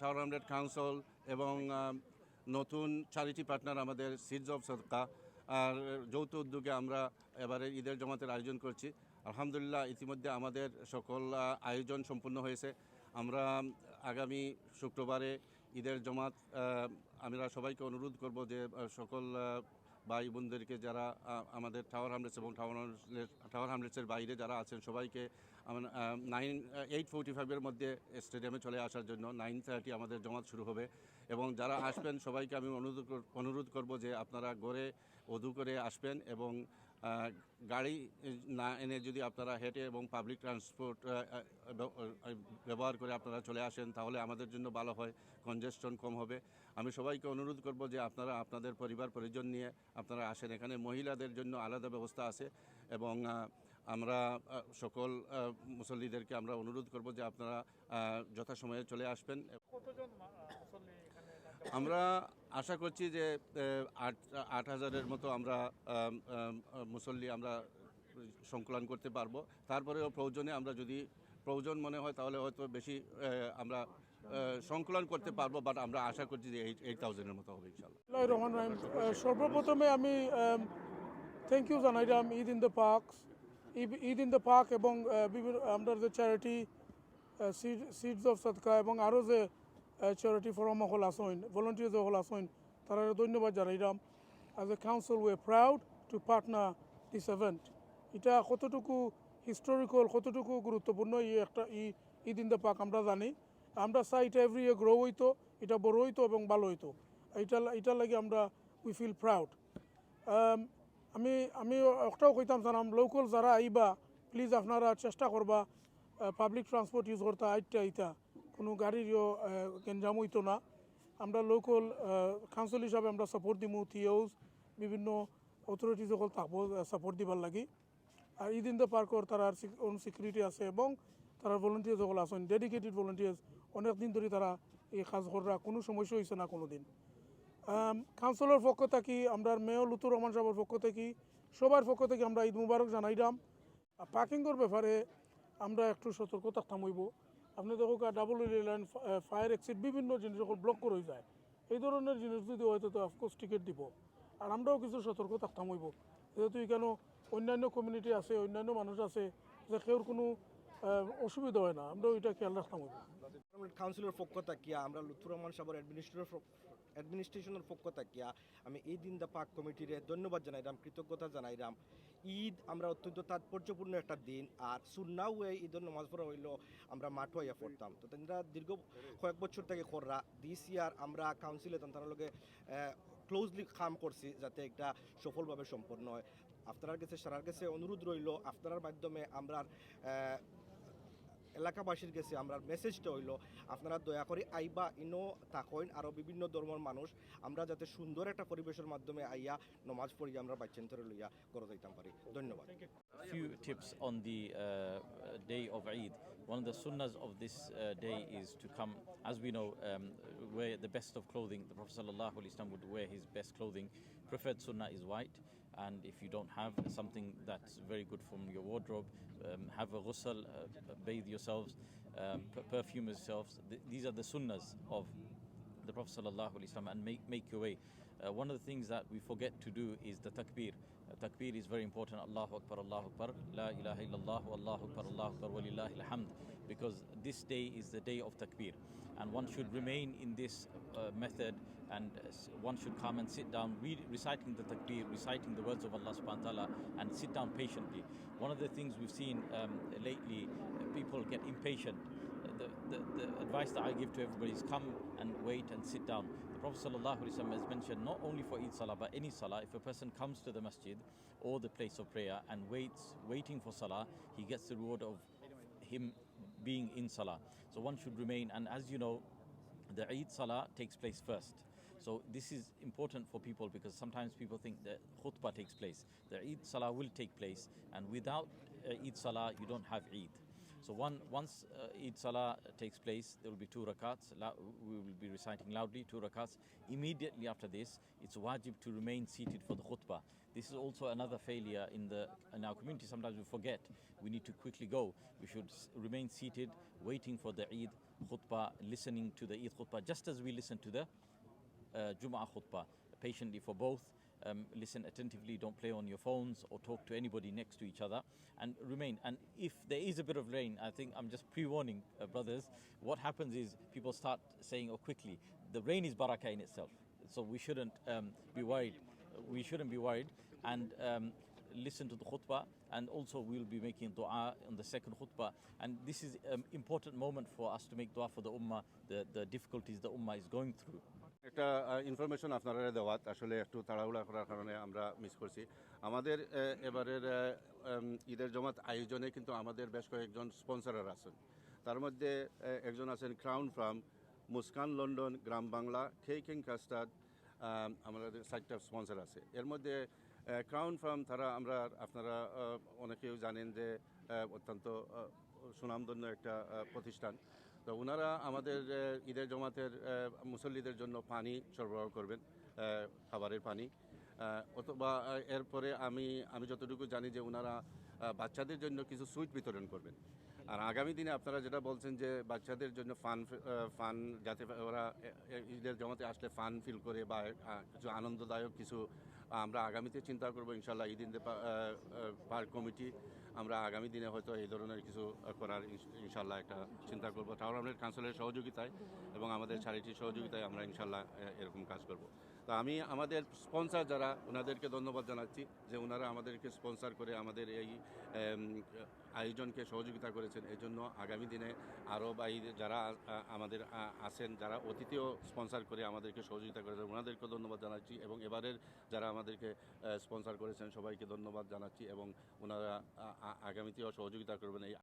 Tower hundred council এবং নতুন charity partner আমাদের সিডস অফ সদকা আর, যৌথ উদ্যোগে আমরা এবারে ঈদের জমাতের আয়োজন করছি। আলহামদুলিল্লাহ, ইতিমধ্যে আমাদের সকল আয়োজন সম্পূর্ণ হয়েছে। আমরা আগামী শুক্রবারে ঈদের জমাত আমরা সবাইকে অনুরোধ করব যে সকল ভাই বোনদেরকে যারা আমাদের টাওয়ার হামলেটস এবং টাওয়ার হামলেটস টাওয়ার বাইরে যারা আছেন, সবাইকে নাইন এইট ফোর্টি ফাইভের মধ্যে স্টেডিয়ামে চলে আসার জন্য নাইন থার্টি আমাদের জমাত শুরু হবে। এবং যারা আসবেন, সবাইকে আমি অনুরোধ অনুরোধ করব যে আপনারা গড়ে অধু করে আসবেন এবং গাড়ি না এনে যদি আপনারা হেঁটে এবং পাবলিক ট্রান্সপোর্ট ব্যবহার করে আপনারা চলে আসেন, তাহলে আমাদের জন্য ভালো হয় কনজেশন কম হবে। আমি সবাইকে অনুরোধ করব যে আপনারা আপনাদের পরিবার, পরিজন নিয়ে আপনারা আসেন। এখানে মহিলাদের জন্য আলাদা ব্যবস্থা আছে এবং আমরা সকল মুসল্লিদেরকে আমরা অনুরোধ করব যে আপনারা যথাসময়ে চলে আসবেন। কতজন আমরা আশা করছি যে আট আট হাজারের মতো আমরা আম, আম, মুসল্লি আমরা সংকলন করতে পারব তারপরেও প্রয়োজনে আমরা যদি প্রয়োজন মনে হয় তাহলে হয়তো বেশি আমরা সংকলন করতে পারব বাট আমরা আশা করছি যে এইট থাউজেন্ডের মতো হবে ইনশাল্লাহ রহমানির রহিম। সর্বপ্রথমে আমি thank you জানাইলাম Eid in the park Eid in the park এবং বিভিন্ন আমরা যে চ্যারিটি সিডস অফ সদকা এবং আরও যে চ্যারিটি ফরম হল আসইন ভলেন্টিয়ার্স হল আসইন, তারা ধন্যবাদ জানাইলাম as a council we proud to partner this event এটা কতটুকু হিস্টোরিক্যাল কতটুকু গুরুত্বপূর্ণ, এই একটা ই দ্য পার্ক আমরা জানি। আমরা চাই এটা এভরি ইয়ার গ্রো হইতো, এটা বড় হইতো এবং ভালো হইতো। এটা এটা লাগে আমরা উই ফিল প্রাউড আমি আমি একটাও কইতাম জানাম লোকাল যারা আইবা প্লিজ আপনারা চেষ্টা করবা পাবলিক ট্রান্সপোর্ট ইউজ করতে আইটা আইতা কোনো গাড়িরও গেঞ্জাম হইতো না। আমরা লোকাল কাউন্সিল হিসাবে আমরা সাপোর্ট দিমু থিওজ বিভিন্ন অথরিটি সকল থাকব সাপোর্ট দিবার লাগি। আর ঈদ ইন দ্য পার্কর তার ওন সিকিউরিটি আছে এবং তারা ভলেন্টিয়ার সকল আছেন ডেডিকেটেড ভলেন্টিয়ার্স অনেক দিন ধরে তারা এই কাজ করা কোনো সমস্যা হয়েছে না কোনো দিন। কাউন্সিলর পক্ষ থেকে, আমরা মেয়র লুতুর রহমান সাহেবের পক্ষ থেকে, সবার পক্ষ থেকে আমরা ঈদ মুবারক জানাইলাম পার্কিংয়ের ব্যাপারে আমরা একটু সতর্ক থাকতাম হইব আপনি দেখো ডাবল লাইন ফায়ার এক্সিট বিভিন্ন জিনিস যখন ব্লক করে যায়, এই ধরনের জিনিস যদি হয়, তো অফকোর্স টিকিট দিব। আর আমরাও কিছু সতর্ক থাকতাম হইব। যেহেতু এখানে অন্যান্য কমিউনিটি আছে, অন্যান্য মানুষ আছে, যে কেউর কোনো অসুবিধা হয় না। আমরাও এটা খেয়াল রাখতাম কাউন্সিলর পক্ষ থাকিয়া আমরা লুথুর রহমান সাহেবের অ্যাডমিনিস্ট্রেটর অ্যাডমিনিস্ট্রেশনের পক্ষ থাকিয়া আমি এই দিন দা পাক কমিটিরে ধন্যবাদ জানাইলাম কৃতজ্ঞতা জানাইলাম ঈদ আমরা অত্যন্ত তাৎপর্যপূর্ণ একটা দিন আর সুন্নাও ঈদের নমাজ পড়া হইল আমরা মাঠ হইয়া পড়তাম। তো তারা দীর্ঘ কয়েক বছর থেকে কররা দিস ইয়ার আমরা কাউন্সিলে তার লগে ক্লোজলি কাম করছি যাতে একটা সফলভাবে সম্পন্ন হয়। আপনার কাছে সারার কাছে অনুরোধ রইল আপনার মাধ্যমে আমরা এলাকাবাসীর কাছে আমরা মেসেজটা হইল আপনারা দয়া করে আইবা ইনো তাকইন আরও বিভিন্ন ধর্মের মানুষ আমরা যাতে সুন্দর একটা পরিবেশের মাধ্যমে আইয়া নমাজ পড়িয়া আমরা বাচ্চেন্তরে লইয়া করে যাইতাম পারি ধন্যবাদ few tips on the uh, day of Eid. One of the sunnahs of this uh, day is to come, as we know, um, wear the best of clothing. The Prophet sallallahu alaihi wasallam would wear his best clothing. Preferred sunnah is white, and if you don't have something that's very good from your wardrobe, um, have a ghusl, uh, bathe yourselves, um, per- perfume yourselves. Th- these are the sunnahs of the Prophet wasallam and make make your way. Uh, one of the things that we forget to do is the takbir. Uh, takbir is very important. Allahu Akbar, Allahu Akbar, La ilaha illallah, Allahu Akbar, Allahu Akbar, walillahi alhamd. Because this day is the day of takbir. And one should remain in this uh, method and one should come and sit down, read, reciting the takbir, reciting the words of Allah subhanahu wa ta'ala, and sit down patiently. One of the things we've seen um, lately, uh, people get impatient the, the, the advice that I give to everybody is come and wait and sit down. The Prophet ﷺ has mentioned not only for Eid Salah but any Salah, if a person comes to the masjid or the place of prayer and waits, waiting for Salah, he gets the reward of him being in Salah. So one should remain, and as you know, the Eid Salah takes place first. So this is important for people because sometimes people think that khutbah takes place. The Eid Salah will take place, and without uh, Eid Salah, you don't have Eid. So one, once uh, Eid Salah takes place, there will be two rakats. We will be reciting loudly two rakats. Immediately after this, it's wajib to remain seated for the khutbah. This is also another failure in the in our community. Sometimes we forget. We need to quickly go. We should remain seated, waiting for the Eid khutbah, listening to the Eid khutbah, just as we listen to the Jum'ah khutbah patiently for both. Um, listen attentively, don't play on your phones or talk to anybody next to each other and remain. And if there is a bit of rain, I think I'm just pre warning, uh, brothers, what happens is people start saying, oh, quickly, the rain is barakah in itself. So we shouldn't um, be worried. We shouldn't be worried and um, listen to the khutbah. And also, we'll be making dua on the second khutbah. And this is an important moment for us to make dua for the ummah, the, the difficulties the ummah is going through. একটা information আপনারা দেওয়াত। আসলে একটু তাড়াহুড়া করার কারণে আমরা miss করছি। আমাদের এবারের ঈদের জমাত আয়োজনে কিন্তু আমাদের বেশ কয়েকজন স্পন্সরার আছেন। তার মধ্যে একজন আছেন crown firm Muskan London Gram Bangla কেকিং custard আমাদের সাইটটা স্পন্সর আছে। এর মধ্যে ক্রাউন ফার্ম তারা আমরা, আপনারা অনেকেও জানেন যে অত্যন্ত সুনামধন্য একটা প্রতিষ্ঠান। তো ওনারা আমাদের ঈদের জমাতের মুসল্লিদের জন্য পানি সরবরাহ করবেন খাবারের পানি। অথবা এরপরে আমি আমি যতটুকু জানি যে ওনারা বাচ্চাদের জন্য কিছু সুইট বিতরণ করবেন। আর আগামী দিনে আপনারা যেটা বলছেন যে বাচ্চাদের জন্য ফান ফান, যাতে ওরা ঈদের জমাতে আসলে ফান ফিল করে বা কিছু আনন্দদায়ক কিছু আমরা আগামীতে চিন্তা করব, ইনশাল্লাহ ঈদ ইন পার্ক কমিটি আমরা আগামী দিনে হয়তো এই ধরনের কিছু করার ইনশাল্লাহ একটা চিন্তা করব। টাওয়ার আমলের কাউন্সিলের সহযোগিতায় এবং আমাদের চ্যারিটির সহযোগিতায় আমরা ইনশাল্লাহ এরকম কাজ করব। তো আমি আমাদের স্পন্সর যারা, ওনাদেরকে ধন্যবাদ জানাচ্ছি যে ওনারা আমাদেরকে স্পন্সর করে আমাদের এই আয়োজনকে সহযোগিতা করেছেন। এই জন্য আগামী দিনে আরও বা যারা আমাদের আছেন, যারা অতীতেও স্পন্সর করে আমাদেরকে সহযোগিতা করেছেন, ওনাদেরকেও ধন্যবাদ জানাচ্ছি এবং এবারের যারা আমাদেরকে স্পন্সর করেছেন, সবাইকে ধন্যবাদ জানাচ্ছি এবং ওনারা আগামীতেও সহযোগিতা করবেন এই